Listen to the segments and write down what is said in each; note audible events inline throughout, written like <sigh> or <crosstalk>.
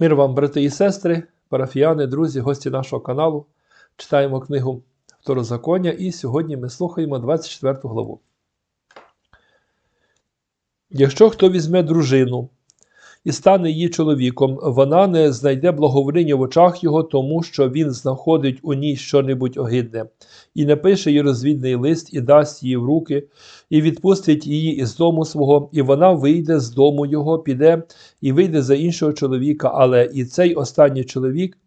Мир вам, брати і сестри, парафіяни, друзі, гості нашого каналу. Читаємо книгу Второзаконня і сьогодні ми слухаємо 24 главу. Якщо хто візьме дружину і стане її чоловіком, вона не знайде благовоління в очах його, тому що він знаходить у ній щонебудь огидне, і напише їй розвідний лист, і дасть її в руки, і відпустить її із дому свого, і вона вийде з дому його, піде і вийде за іншого чоловіка, але і цей останній чоловік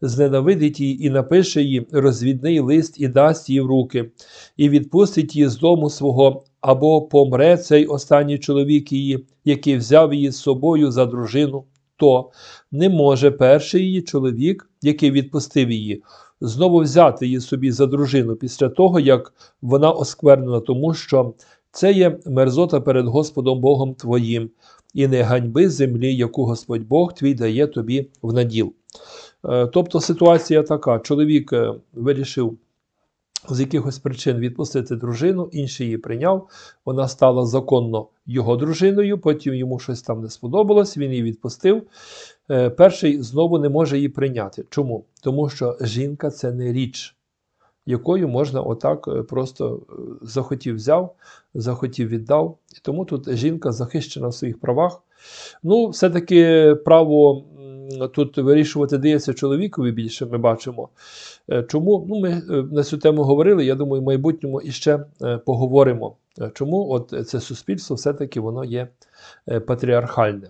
зненавидить її і напише їй розвідний лист і дасть її в руки, і відпустить її з дому свого, або помре цей останній чоловік її, який взяв її з собою за дружину, то не може перший її чоловік, який відпустив її, знову взяти її собі за дружину після того, як вона осквернена, тому що це є мерзота перед Господом Богом твоїм, і не ганьби землі, яку Господь Бог твій дає тобі в наділ. Е, Тобто ситуація така: чоловік е, вирішив з якихось причин відпустити дружину, інший її прийняв, вона стала законно його дружиною, потім йому щось там не сподобалось, він її відпустив. Е, Перший знову не може її прийняти. Чому? Тому що жінка це не річ, якою можна отак е, просто е, захотів взяв, захотів віддав. І тому тут жінка захищена в своїх правах. Ну, все-таки право тут вирішувати дається чоловікові більше, ми бачимо. Е, Чому? Ну, ми е, на цю тему говорили, я думаю, в майбутньому іще е, поговоримо. Чому от це суспільство все-таки воно є патріархальне.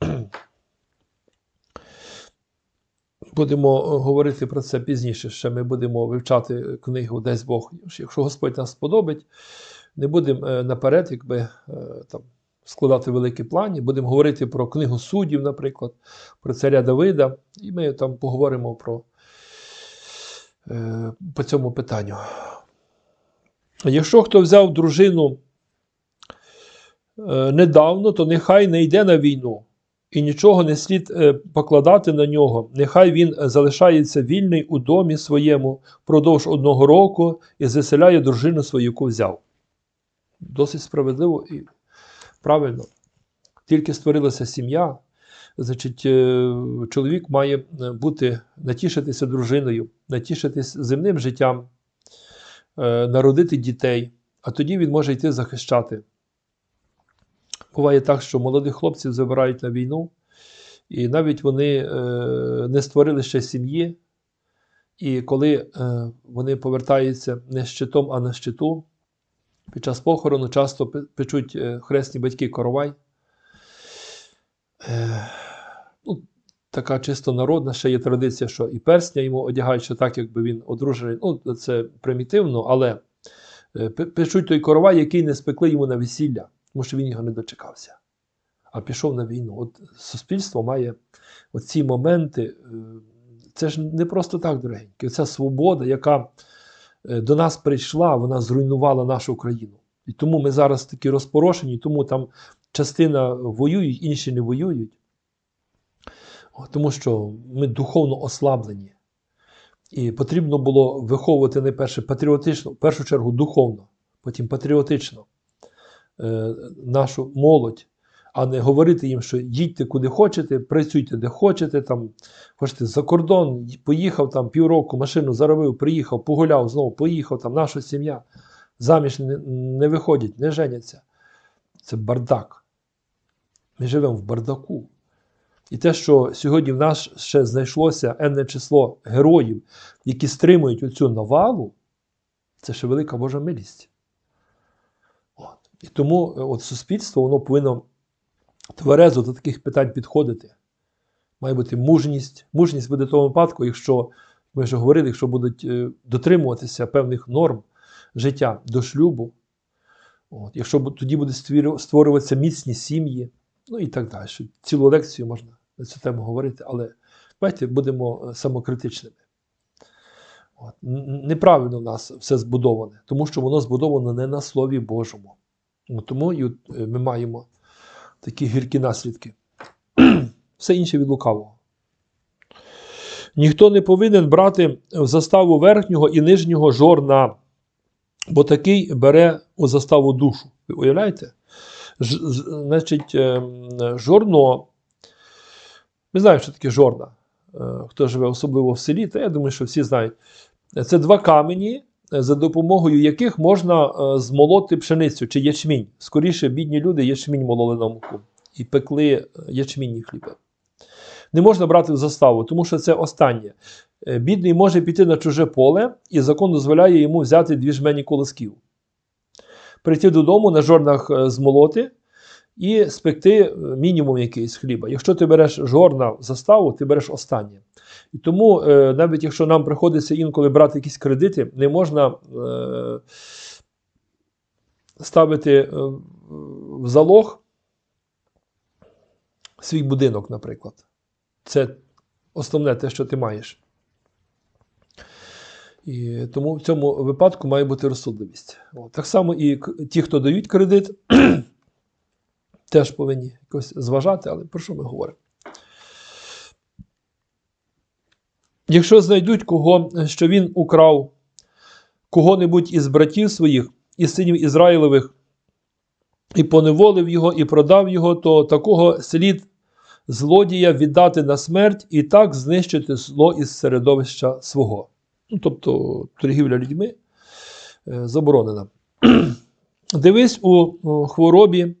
<clears throat> Будемо говорити про це пізніше. Ще ми будемо вивчати книгу Десь Бог. Якщо Господь нас сподобить, не будемо наперед, якби там складати великі плані. Будемо говорити про книгу суддів, наприклад, про царя Давида, і ми там поговоримо про е, по цьому питанню. Якщо хто взяв дружину е, недавно, то нехай не йде на війну і нічого не слід е, покладати на нього. Нехай він залишається вільний у домі своєму впродовж одного року і заселяє дружину свою, яку взяв. Досить справедливо і правильно. Тільки створилася сім'я, значить, е, чоловік має е, бути натішитися дружиною, натішитись земним життям, е, народити дітей, а тоді він може йти захищати. Буває так, що молодих хлопців забирають на війну, і навіть вони не створили ще сім'ї. І коли вони повертаються не з щитом, а на щиту, під час похорону часто печуть е, хресні батьки коровай. Е, ну, така чисто народна ще є традиція, що і персня йому одягають, що так, якби він одружений. Ну, це примітивно, але е, печуть той коровай, який не спекли йому на весілля, тому що він його не дочекався. А пішов на війну. От суспільство має оці моменти. Це ж не просто так, дорогенькі. Оця свобода, яка до нас прийшла, вона зруйнувала нашу країну. І тому ми зараз такі розпорошені, тому там частина воюють, інші не воюють. Тому що ми духовно ослаблені. І потрібно було виховувати найперше патріотично, в першу чергу духовно, потім патріотично е, нашу молодь, а не говорити їм, що їдьте куди хочете, працюйте де хочете, там, хочете за кордон, поїхав там півроку, машину заробив, приїхав, погуляв, знову поїхав, там наша сім'я. Заміж не, не виходять, не женяться. Це бардак. Ми живемо в бардаку. І те, що сьогодні в нас ще знайшлося енне число героїв, які стримують оцю навалу, це ще велика Божа милість. От. І тому е, от суспільство воно повинно тверезо до таких питань підходити. Має бути мужність. Мужність буде в тому випадку, якщо ми вже говорили, якщо будуть е, дотримуватися певних норм життя до шлюбу, от, якщо тоді буде створюватися міцні сім'ї, ну і так далі. Цілу лекцію можна на цю тему говорити, але давайте будемо е, самокритичними. От. Неправильно в нас все збудоване, тому що воно збудовано не на Слові Божому. Ну, тому і е, ми маємо такі гіркі наслідки. <clears throat> Все інше від лукавого. Ніхто не повинен брати в заставу верхнього і нижнього жорна, бо такий бере у заставу душу. Ви уявляєте? Ж, значить, ем, жорно Ми знаємо, що таке жорна. Е, Хто живе особливо в селі, то я думаю, що всі знають. Це два камені, за допомогою яких можна е, змолоти пшеницю чи ячмінь. Скоріше, бідні люди ячмінь мололи на муку і пекли е, ячмінні хліби. Не можна брати в заставу, тому що це останнє. Е, Бідний може піти на чуже поле, і закон дозволяє йому взяти дві жмені колосків. Прийти додому на жорнах змолоти і спекти е, мінімум якийсь хліба. Якщо ти береш жорна заставу, ти береш останнє. І тому, е, навіть якщо нам приходиться інколи брати якісь кредити, не можна е, ставити в залог свій будинок, наприклад. Це основне те, що ти маєш. І тому в цьому випадку має бути розсудливість. Так само і ті, хто дають кредит, теж повинні якось зважати, але про що ми говоримо? Якщо знайдуть кого, що він украв кого-небудь із братів своїх, із синів Ізраїлевих, і поневолив його, і продав його, то такого слід злодія віддати на смерть і так знищити зло із середовища свого. Ну, тобто торгівля людьми е, заборонена. <clears throat> Дивись у хворобі.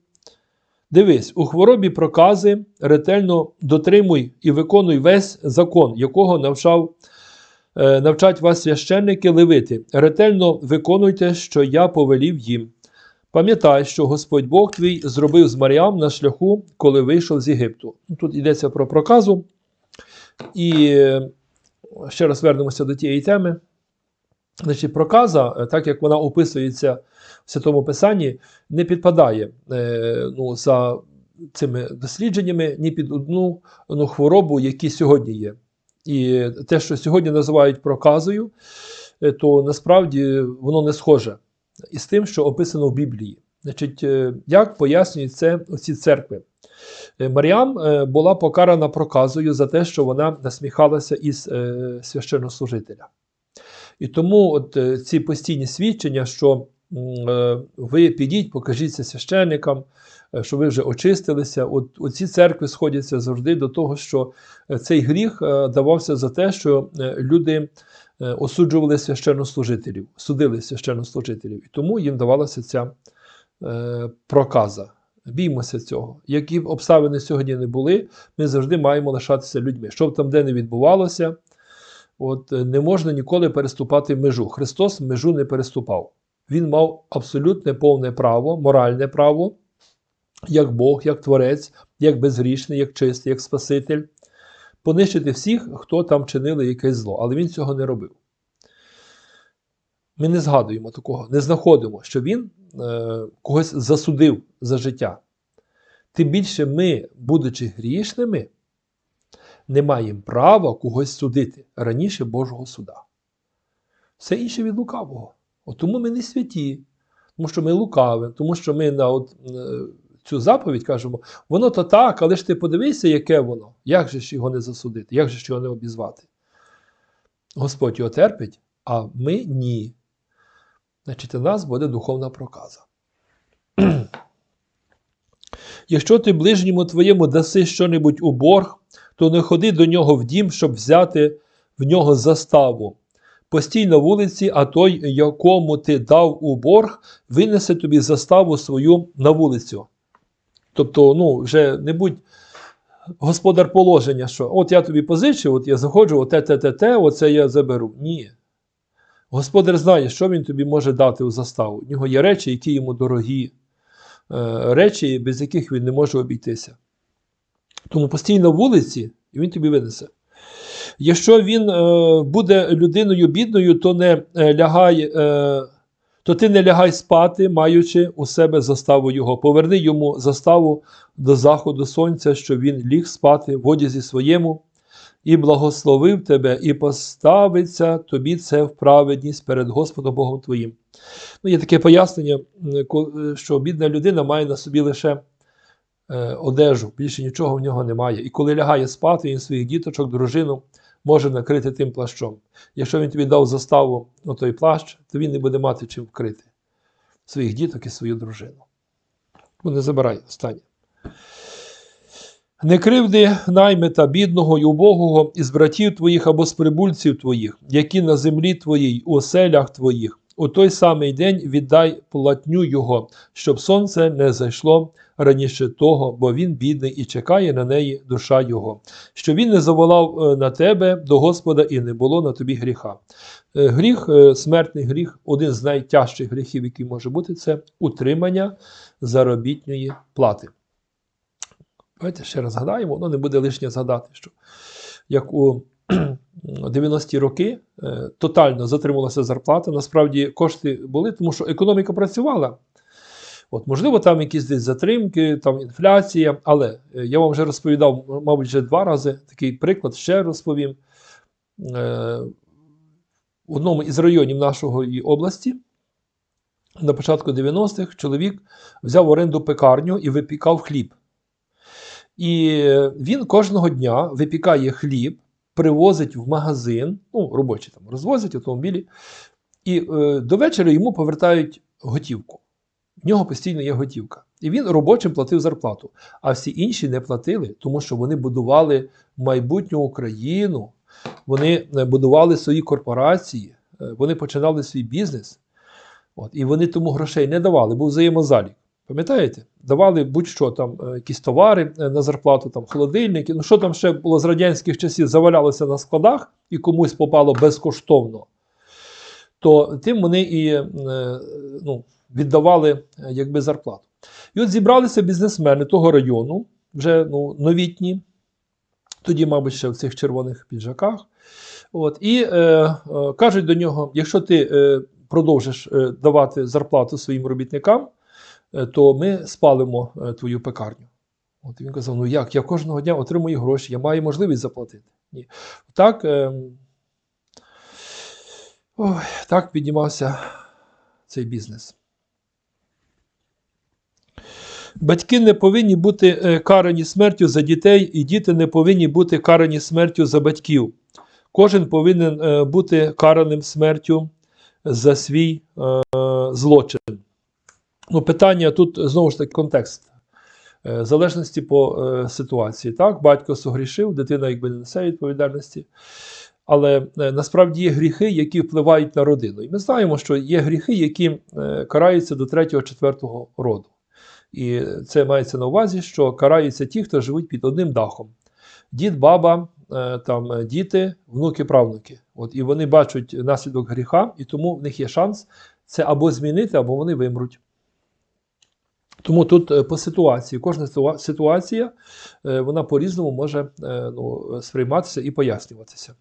Дивись, у хворобі прокази ретельно дотримуй і виконуй весь закон, якого навчав, е, навчать вас священники левити. Ретельно виконуйте, що я повелів їм. Пам'ятай, що Господь Бог твій зробив з Маріам на шляху, коли вийшов з Єгипту. Тут йдеться про проказу. І е, ще раз вернемося до тієї теми. Значить, проказа, е, так як вона описується в Святому Писанні, не підпадає е, ну, за цими дослідженнями ні під одну ну, хворобу, які сьогодні є. І те, що сьогодні називають проказою, е, то насправді воно не схоже із тим, що описано в Біблії. Значить, як пояснюють це ці церкви? Маріам була покарана проказою за те, що вона насміхалася із священнослужителя. І тому от е, ці постійні свідчення, що е, ви підіть, покажіться священникам, е, що ви вже очистилися. От ці церкви сходяться завжди до того, що цей гріх давався за те, що люди осуджували священнослужителів, судили священнослужителів. І тому їм давалася ця проказа. Біймося цього. Які б обставини сьогодні не були, ми завжди маємо лишатися людьми. Що б там де не відбувалося, от, е, не можна ніколи переступати межу. Христос межу не переступав. Він мав абсолютне повне право, моральне право, як Бог, як Творець, як безгрішний, як чистий, як Спаситель, понищити всіх, хто там чинили якесь зло. Але він цього не робив. Ми не згадуємо такого, не знаходимо, що він е, когось засудив за життя. Тим більше ми, будучи грішними, не маємо права когось судити раніше Божого суда. Все інше від лукавого. От тому ми не святі, тому що ми лукаві, тому що ми на от, е, цю заповідь кажемо, воно то так, але ж ти подивися, яке воно. Як же ж його не засудити, як же ж його не обізвати? Господь його терпить, а ми ні. Значить, у нас буде духовна проказа. <clears throat> Якщо ти ближньому твоєму даси щонебудь у борг, то не ходи до нього в дім, щоб взяти в нього заставу. Постій на вулиці, а той, якому ти дав у борг, винесе тобі заставу свою на вулицю. Тобто, ну, вже не будь господар положення, що от я тобі позичив, от я заходжу, оте, те, те, те, оце я заберу. Ні. Господар знає, що він тобі може дати у заставу. У нього є речі, які йому дорогі, е, речі, без яких він не може обійтися. Тому постій на вулиці, і він тобі винесе. Якщо він е, буде людиною бідною, то не е, лягай, е, то ти не лягай спати, маючи у себе заставу його. Поверни йому заставу до заходу сонця, щоб він ліг спати в одязі своєму, і благословив тебе, і поставиться тобі це в праведність перед Господом Богом твоїм. Ну, Є таке пояснення, е, що бідна людина має на собі лише одежу, більше нічого в нього немає. І коли лягає спати, він своїх діточок, дружину може накрити тим плащом. Якщо він тобі дав заставу на той плащ, то він не буде мати чим вкрити своїх діток і свою дружину. Ну, не забирай останнє. Не кривди наймита бідного й убогого із братів твоїх або з прибульців твоїх, які на землі твоїй, у оселях твоїх. У той самий день віддай платню його, щоб сонце не зайшло раніше того, бо він бідний і чекає на неї душа його, що він не заволав е, на тебе до Господа і не було на тобі гріха. Е, Гріх, е, смертний гріх, один з найтяжчих гріхів, який може бути, це утримання заробітної плати. Давайте ще раз згадаємо, воно не буде лишнє згадати, що як у <clears throat> 90-ті роки е, тотально затрималася зарплата. Насправді кошти були, тому що економіка працювала. От, можливо, там якісь десь затримки, там інфляція, але е, я вам вже розповідав, мабуть, вже два рази такий приклад, ще розповім. Е, В одному із районів нашої області на початку 90-х чоловік взяв в оренду пекарню і випікав хліб. І він кожного дня випікає хліб, привозить в магазин, ну, робочі там розвозять автомобілі, і е, до вечора йому повертають готівку. В нього постійно є готівка. І він робочим платив зарплату. А всі інші не платили, тому що вони будували майбутню Україну, вони е, будували свої корпорації, е, вони починали свій бізнес. От, і вони тому грошей не давали, був взаємозалік. Пам'ятаєте? Давали будь-що там е, якісь товари е, на зарплату, там холодильники. Ну що там ще було з радянських часів, завалялося на складах і комусь попало безкоштовно, то тим вони і е, ну, віддавали якби зарплату. І от зібралися бізнесмени того району, вже ну, новітні, тоді, мабуть, ще в цих червоних піджаках. От, І е, кажуть до нього: якщо ти е, продовжиш е, давати зарплату своїм робітникам, то ми спалимо е, твою пекарню. От він казав: ну як? Я кожного дня отримую гроші, я маю можливість заплатити. Ні. Так, е, ой, так піднімався цей бізнес. Батьки не повинні бути е, карані смертю за дітей, і діти не повинні бути карані смертю за батьків. Кожен повинен е, бути караним смертю за свій е, злочин. Ну, питання тут знову ж таки контекст. Е, залежності по е, ситуації. Так, батько согрішив, дитина якби не несе відповідальності. Але е, насправді є гріхи, які впливають на родину. І ми знаємо, що є гріхи, які е, караються до 3-4 роду. І це мається на увазі, що караються ті, хто живуть під одним дахом. Дід, баба, е, там, е, діти, внуки, правнуки. От, і вони бачать наслідок гріха, і тому в них є шанс це або змінити, або вони вимруть. Тому тут е, по ситуації, кожна ситуація е, вона по-різному може е, ну, сприйматися і пояснюватися.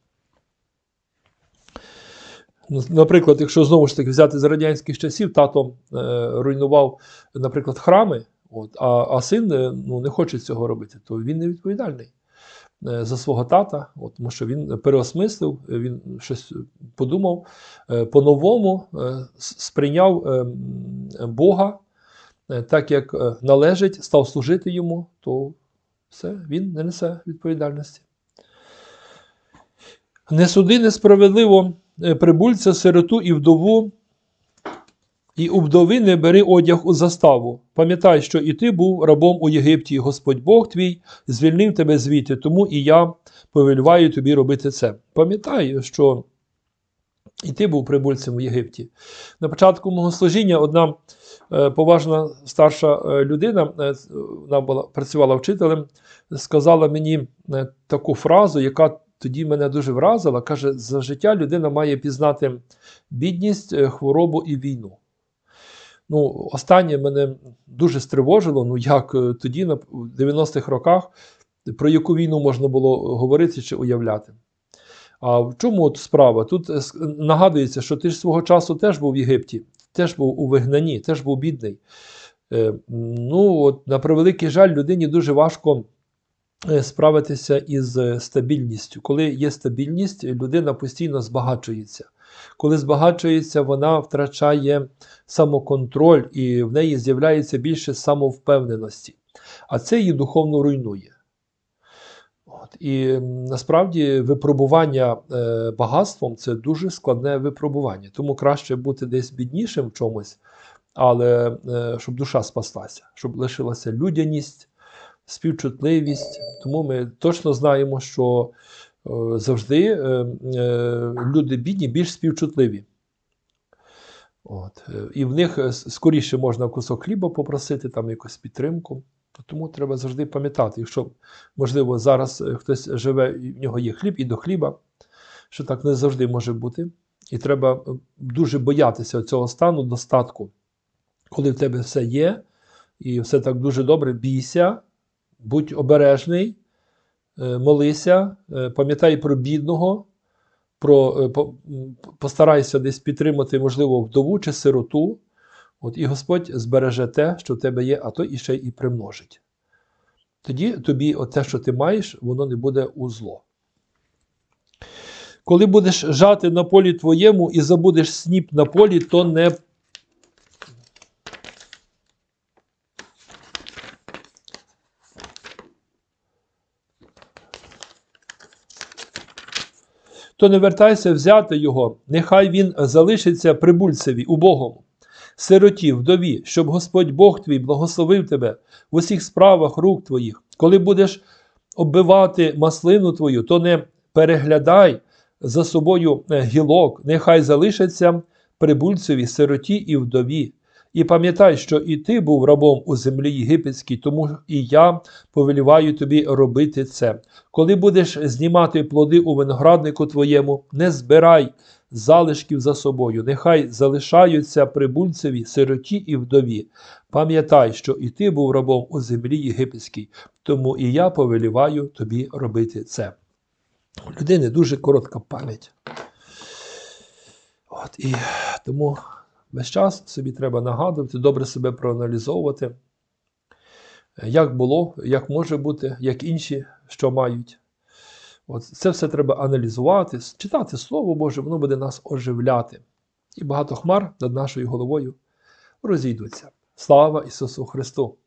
Ну, Наприклад, якщо знову ж таки взяти з радянських часів, тато руйнував, наприклад, храми, от, а, а син ну, не хоче цього робити, то він не відповідальний за свого тата, от, тому що він переосмислив, він щось подумав, по-новому сприйняв е, Бога так, як е, належить, став служити йому, то все, він не несе відповідальності. Не суди несправедливо е, прибульця, сироту і вдову, і у вдови не бери одяг у заставу. Пам'ятай, що і ти був рабом у Єгипті, і Господь Бог твій звільнив тебе звідти, тому і я повеліваю тобі робити це. Пам'ятай, що і ти був прибульцем у Єгипті. На початку мого служіння одна е, поважна старша е, людина, е, вона була, працювала вчителем, сказала мені е, таку фразу, яка тоді мене дуже вразила. Каже, за життя людина має пізнати бідність, е, хворобу і війну. Ну, останнє мене дуже стривожило. Ну, як е, тоді, на в 90-х роках, про яку війну можна було говорити чи уявляти. А в чому от справа? Тут е, нагадується, що ти ж свого часу теж був в Єгипті, теж був у вигнанні, теж був бідний. Е, Ну, от, на превеликий жаль, людині дуже важко е, справитися із е, стабільністю. Коли є стабільність, людина постійно збагачується. Коли збагачується, вона втрачає самоконтроль і в неї з'являється більше самовпевненості. А це її духовно руйнує. От. І насправді випробування е, багатством це дуже складне випробування. Тому краще бути десь біднішим в чомусь, але е, щоб душа спаслася, щоб лишилася людяність, співчутливість. Тому ми точно знаємо, що е, завжди люди бідні більш співчутливі. От. І в них скоріше можна кусок хліба попросити, там якусь підтримку. Тому треба завжди пам'ятати, якщо, можливо, зараз е, хтось живе, і в нього є хліб і до хліба, що так не завжди може бути. І треба е, дуже боятися цього стану достатку. Коли в тебе все є, і все так дуже добре, бійся, будь обережний, е, молися, пам'ятай про бідного, про, постарайся десь підтримати, можливо, вдову чи сироту. От, і Господь збереже те, що в тебе є, а то і ще і примножить. Тоді тобі те, що ти маєш, воно не буде у зло. Коли будеш жати на полі твоєму і забудеш сніп на полі, то не то не вертайся взяти його, нехай він залишиться прибульцеві, убогому, сироті, вдові, щоб Господь Бог твій благословив тебе в усіх справах рук твоїх. Коли будеш оббивати маслину твою, то не переглядай за собою е, гілок, нехай залишаться прибульцеві, сироті і вдові. І пам'ятай, що і ти був рабом у землі єгипетській, тому і я повеліваю тобі робити це. Коли будеш знімати плоди у винограднику твоєму, не збирай залишків за собою, нехай залишаються прибульцеві, сироті і вдові. Пам'ятай, що і ти був рабом у землі єгипетській, тому і я повеліваю тобі робити це. У людини дуже коротка пам'ять. От, і тому весь час собі треба нагадувати, добре себе проаналізовувати, як було, як може бути, як інші що мають. От Це все треба аналізувати, читати Слово Боже, воно буде нас оживляти. І багато хмар над нашою головою розійдуться. Слава Ісусу Христу!